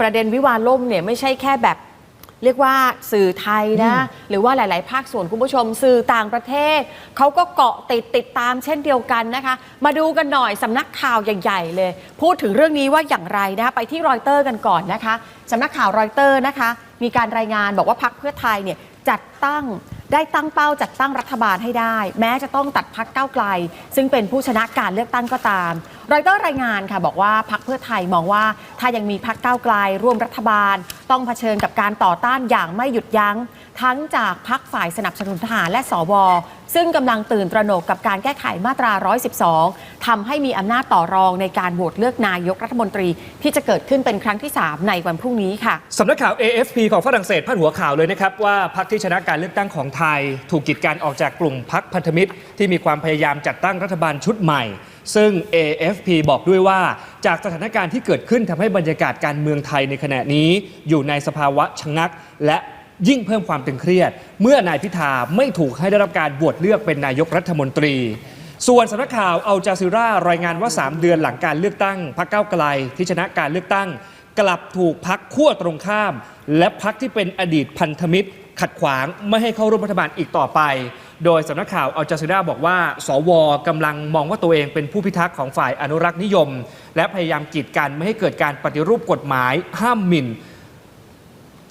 ประเด็นวิวาห์ล่มเนี่ยไม่ใช่แค่แบบ เรียกว่าสื่อไทยนะ หรือว่าหลาย ๆ ภาคส่วนคุณผู้ชม สื่อต่างประเทศ เขาก็เกาะติดติดตามเช่นเดียวกันนะคะ มาดูกันหน่อยสำนักข่าวใหญ่ ๆ เลย พูดถึงเรื่องนี้ว่าอย่างไรนะคะไปที่รอยเตอร์กันก่อนนะคะสำนักข่าวรอยเตอร์นะคะ มีการรายงานบอกว่าพักเพื่อไทยเนี่ยจัดตั้ง ได้ตั้งเป้าจัดตั้งรัฐบาลให้ได้ แม้จะต้องตัดพักก้าวไกล ซึ่งเป็นผู้ชนะการเลือกตั้งก็ตามรอยเตอร์รายงานค่ะบอกว่าพักเพื่อไทยมองว่าถ้ายังมีพักก้าวไกลร่วมรัฐบาล ต้องเผชิญกับการต่อต้านอย่างไม่หยุดยัง้ง ทั้งจากพักฝ่ายสนับสนุนทหารและสว ซึ่งกำลังตื่นตระหนกกับการแก้ไขมาตรา 112 ทำให้มีอำนาจต่อรองในการโหวตเลือกนายกรัฐมนตรี ที่จะเกิดขึ้นเป็นครั้งที่ 3 ในวันพรุ่งนี้ค่ะสำนักข่าว AFP ของฝรั่งเศสพาดหัวข่าวเลยนะครับ ว่าพรรคที่ชนะการเลือกตั้งของไทย ถูกกีดกันออกจากกลุ่มพรรคพันธมิตร ที่มีความพยายามจัดตั้งรัฐบาลชุดใหม่ ซึ่ง AFP บอกด้วยว่าจากสถานการณ์ที่เกิดขึ้นทำให้บรรยากาศการเมืองไทยในขณะนี้ อยู่ในสภาวะชะงักและ ยิ่งเพิ่มความตึงเครียด เมื่อนายพิธาไม่ถูกให้ได้รับการโหวตเลือกเป็นนายกรัฐมนตรี ส่วนสำนักข่าวอัลจาซิร่ารายงานว่า 3 เดือนหลังการเลือกตั้งพรรคก้าวไกลที่ชนะการเลือกตั้ง กลับถูกพักขั้วตรงข้าม และพักที่เป็นอดีตพันธมิตร ขัดขวางไม่ให้เข้าร่วมรัฐบาลอีกต่อไป โดยสำนักข่าวอัลจาซิร่าบอกว่า สวกำลังมองว่าตัวเองเป็นผู้พิทักษ์ของฝ่ายอนุรักษ์นิยม และพยายามกีดกันไม่ให้เกิดการปฏิรูปกฎหมาย ห้ามหมิ่น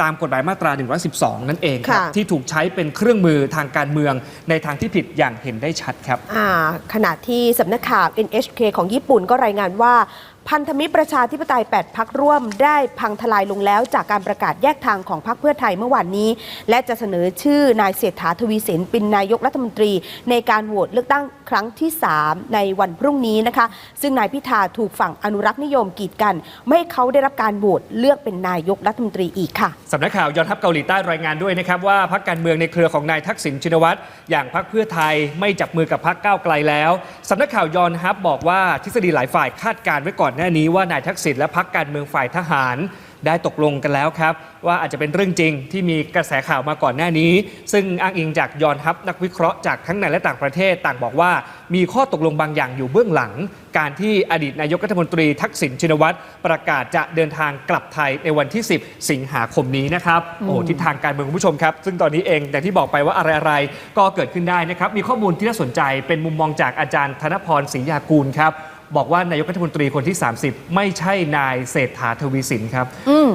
ตามกฎหมายมาตรา 112 นั่นเองครับ ค่ะ ที่ถูกใช้เป็นเครื่องมือทางการเมืองในทางที่ผิดอย่างเห็นได้ชัดครับ อ่าขณะที่สำนักข่าว NHK ของญี่ปุ่นก็รายงานว่า พันธมิตรประชาธิปไตย 8 พักร่วมได้พังทลายลงแล้วจากการประกาศแยกทางของพรรคเพื่อไทยเมื่อวานนี้ และจะเสนอชื่อนายเศรษฐาทวีสินเป็นนายกรัฐมนตรี ในการโหวตเลือกตั้งครั้งที่ 3 ในวันพรุ่งนี้นะคะ ซึ่งนายพิธาถูกฝั่งอนุรักษ์นิยมกีดกัน ไม่ให้เขาได้รับการโหวตเลือกเป็นนายกรัฐมนตรีอีกค่ะสำนักข่าวยอนทัพเกาหลีใต้รายงานด้วยนะครับว่าพรรคการเมืองในเครือของนายทักษิณชินวัตรอย่างพรรคเพื่อไทยไม่จับมือกับพรรคก้าวไกลแล้วสำนักข่าวยอนฮับบอกว่าทฤษฎีหลายฝ่ายคาดการณ์ไว้ก่อนหน้านี้ว่านายทักษิณและพรรคการเมืองฝ่ายทหาร ได้ตกลงกันแล้วครับ ว่าอาจจะเป็นเรื่องจริงที่มีกระแสข่าวมาก่อนหน้านี้ ซึ่งอ้างอิงจากยอนฮับนักวิเคราะห์จากทั้งในและต่างประเทศต่างบอกว่า มีข้อตกลงบางอย่างอยู่เบื้องหลัง การที่อดีตนายกรัฐมนตรีทักษิณชินวัตรประกาศจะเดินทางกลับไทยในวันที่ 10 สิงหาคมนี้นะครับโอ้ทิศทางการเมืองคุณผู้ชมครับ ซึ่งตอนนี้เองอย่างที่บอกไปว่าอะไรๆก็เกิดขึ้นได้นะครับมีข้อมูลที่น่าสนใจเป็นมุมมองจากอาจารย์ธนพรศรียากูลครับ บอกว่านายกรัฐมนตรีคนที่ 30 ไม่ใช่นายเศรษฐาทวีสินครับ อืม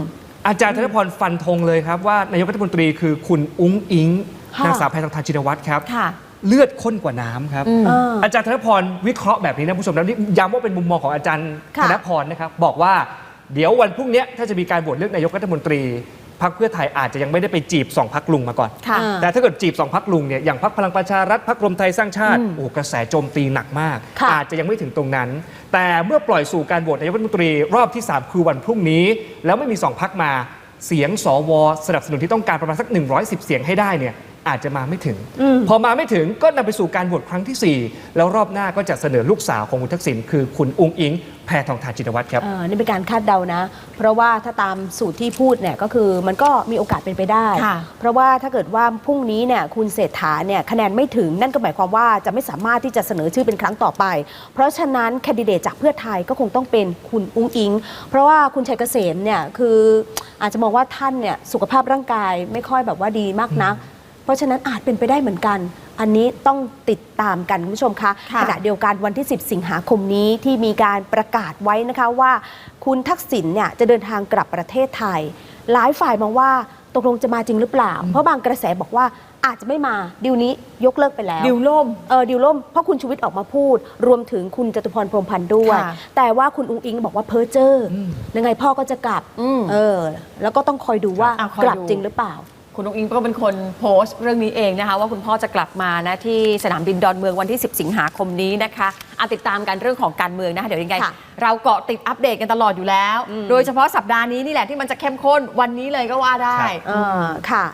อาจารย์ธนพรฟันธงเลยครับว่านายกรัฐมนตรีคือคุณอุ้งอิงค่ะ นางสาวแพทองทานชินวัตรครับ ค่ะ เลือดข้นกว่าน้ำครับ อืม เออ อาจารย์ธนพรวิเคราะห์แบบนี้นะผู้ชมแล้วนี่ย้ำว่าเป็นมุมมองของอาจารย์ค่ะ ธนพรนะครับ บอกว่าเดี๋ยววันพรุ่งนี้ถ้าจะมีการโหวตเลือกนายกรัฐมนตรี พรรคเพื่อไทยอาจจะยังไม่ได้ไปจีบสองพักลุงมาก่อน ค่ะอ่าแต่ถ้าเกิดจีบสองพักลุงเนี่ยอย่างพักพลังประชารัฐพักรวมไทยสร้างชาติอืมโอ้โหกระแสโจมตีหนักมาก ค่ะ อาจจะยังไม่ถึงตรงนั้น แต่เมื่อปล่อยสู่การโหวตนายกรัฐมนตรีรอบที่ 3 คือวันพรุ่งนี้ แล้วไม่มีสองพักมาเสียงสวสนับสนุนที่ต้องการประมาณสัก 110 เสียงให้ได้เนี่ย อาจจะมาไม่ถึงอืมพอมาไม่ถึงก็นำไปสู่การโหวตครั้งทีสี่ 4 แล้วรอบหน้าก็จะเสนอลูกสาวของคุณทักษิณคือคุณอุ้งอิง แพทองทานจินวัตรครับเอ่อนี่เป็นการคาดเดานะ เพราะว่าถ้าตามสูตรที่พูดเนี่ยก็คือมันก็มีโอกาสเป็นไปได้ค่ะเพราะว่าถ้าเกิดว่าพรุ่งนี้เนี่ยคุณเศรษฐาเนี่ยคะแนนไม่ถึงนั่นก็หมายความว่าจะไม่สามารถที่จะเสนอชื่อเป็นครั้งต่อไป เพราะฉะนั้นแคนดิเดตจากเพื่อไทยก็คงต้องเป็นคุณอุ้งอิง เพราะว่าคุณชัยเกษมเนี่ยคืออาจจะมองว่าท่านเนี่ยสุขภาพร่างกายไม่ค่อยแบบว่าดีมากนัก เพราะฉะนั้นอาจเป็นไปได้เหมือนกัน อันนี้ต้องติดตามกันคุณผู้ชมคะค่ะขณะเดียวกันวันที่ 10 สิงหาคมนี้ที่มีการประกาศไว้นะคะว่า คุณทักษิณเนี่ยจะเดินทางกลับประเทศไทย หลายฝ่ายมองว่าตกลงจะมาจริงหรือเปล่า เพราะบางกระแสบอกว่าอาจจะไม่มาดิวนี้ยกเลิกไปแล้ว ดิวล่มเออดิวล่มเพราะคุณชูวิทย์ออกมาพูด รวมถึงคุณจตุพรพรหมพันธ์ด้วยค่ะแต่ว่าคุณอุ้งอิงบอกว่าเพ้อเจ้ออยังไงพ่อก็จะกลับอืมเออ แล้วก็ต้องคอยดูว่าอะคอยดูกลับจริงหรือเปล่า คุณนุ้งอิงก็เป็นคนโพสต์เรื่องนี้เองนะคะ ว่าคุณพ่อจะกลับมานะที่สนามบินดอนเมืองวันที่ 10 สิงหาคมนี้นะคะอาติดตามกันเรื่องของการเมืองนะคะเดี๋ยวยังไงค่ะเราเกาะติดอัปเดตกันตลอดอยู่แล้ว โดยเฉพาะสัปดาห์นี้นี่แหละที่มันจะเข้มข้นวันนี้เลยก็ว่าได้ครับเออค่ะ